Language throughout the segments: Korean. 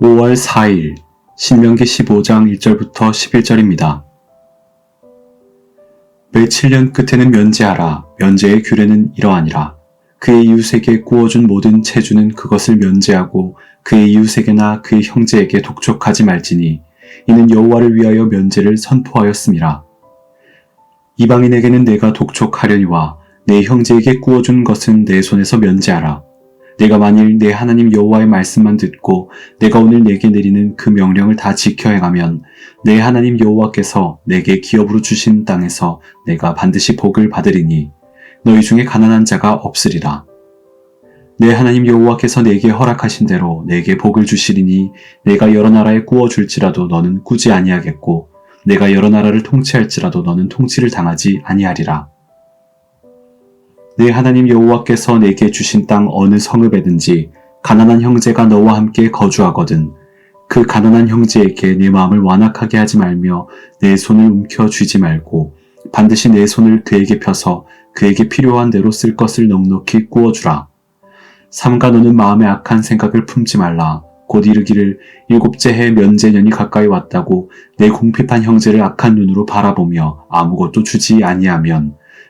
5월 4일 신명기 15장 1절부터 11절입니다. 매 7년 끝에는 면제하라. 면제의 규례는 이러하니라. 그의 이웃에게 구워준 모든 체주는 그것을 면제하고 그의 이웃에게나 그의 형제에게 독촉하지 말지니 이는 여호와를 위하여 면제를 선포하였음이라. 이방인에게는 내가 독촉하려니와 내 형제에게 구워준 것은 내 손에서 면제하라. 내가 만일 내 하나님 여호와의 말씀만 듣고 내가 오늘 내게 내리는 그 명령을 다 지켜 행하면 내 하나님 여호와께서 내게 기업으로 주신 땅에서 내가 반드시 복을 받으리니 너희 중에 가난한 자가 없으리라. 내 하나님 여호와께서 내게 허락하신 대로 내게 복을 주시리니 내가 여러 나라에 구워 줄지라도 너는 꾸지 아니하겠고 내가 여러 나라를 통치할지라도 너는 통치를 당하지 아니하리라. 내 하나님 여호와께서 내게 주신 땅 어느 성읍에든지 가난한 형제가 너와 함께 거주하거든 그 가난한 형제에게 내 마음을 완악하게 하지 말며 내 손을 움켜 쥐지 말고 반드시 내 손을 그에게 펴서 그에게 필요한 대로 쓸 것을 넉넉히 구워주라. 삼가 너는 마음에 악한 생각을 품지 말라. 곧 이르기를 일곱째 해 면제년이 가까이 왔다고 내 궁핍한 형제를 악한 눈으로 바라보며 아무것도 주지 아니하면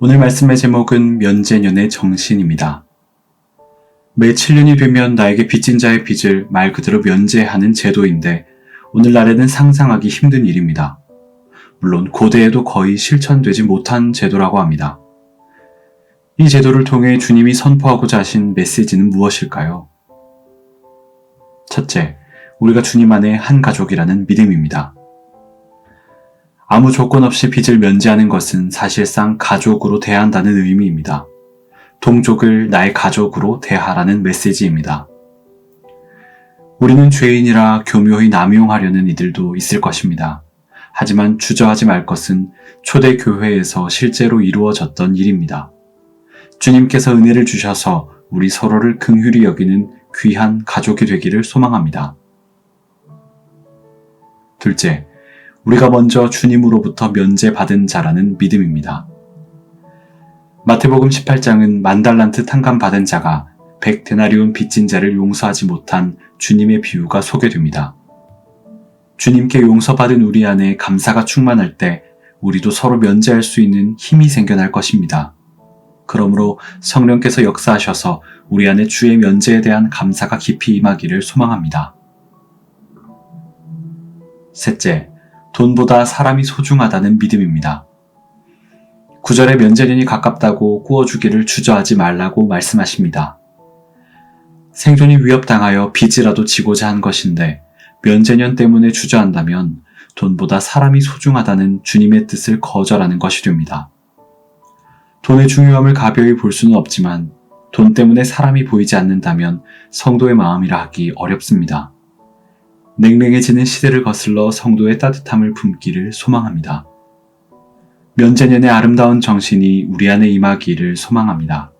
오늘 말씀의 제목은 면제년의 정신입니다. 매 7년이 되면 나에게 빚진 자의 빚을 말 그대로 면제하는 제도인데 오늘날에는 상상하기 힘든 일입니다. 물론 고대에도 거의 실천되지 못한 제도라고 합니다. 이 제도를 통해 주님이 선포하고자 하신 메시지는 무엇일까요? 첫째, 우리가 주님 안에 한 가족이라는 믿음입니다. 아무 조건 없이 빚을 면제하는 것은 사실상 가족으로 대한다는 의미입니다. 동족을 나의 가족으로 대하라는 메시지입니다. 우리는 죄인이라 교묘히 남용하려는 이들도 있을 것입니다. 하지만 주저하지 말 것은 초대 교회에서 실제로 이루어졌던 일입니다. 주님께서 은혜를 주셔서 우리 서로를 긍휼히 여기는 귀한 가족이 되기를 소망합니다. 둘째, 우리가 먼저 주님으로부터 면제받은 자라는 믿음입니다. 마태복음 18장은 만달란트 탕감 받은 자가 백 데나리온 빚진 자를 용서하지 못한 주님의 비유가 소개됩니다. 주님께 용서받은 우리 안에 감사가 충만할 때 우리도 서로 면제할 수 있는 힘이 생겨날 것입니다. 그러므로 성령께서 역사하셔서 우리 안에 주의 면제에 대한 감사가 깊이 임하기를 소망합니다. 셋째, 돈보다 사람이 소중하다는 믿음입니다. 구절에 면제년이 가깝다고 구워주기를 주저하지 말라고 말씀하십니다. 생존이 위협당하여 빚이라도 지고자 한 것인데 면제년 때문에 주저한다면 돈보다 사람이 소중하다는 주님의 뜻을 거절하는 것이 됩니다. 돈의 중요함을 가벼이 볼 수는 없지만 돈 때문에 사람이 보이지 않는다면 성도의 마음이라 하기 어렵습니다. 냉랭해지는 시대를 거슬러 성도의 따뜻함을 품기를 소망합니다. 면제년의 아름다운 정신이 우리 안에 임하기를 소망합니다.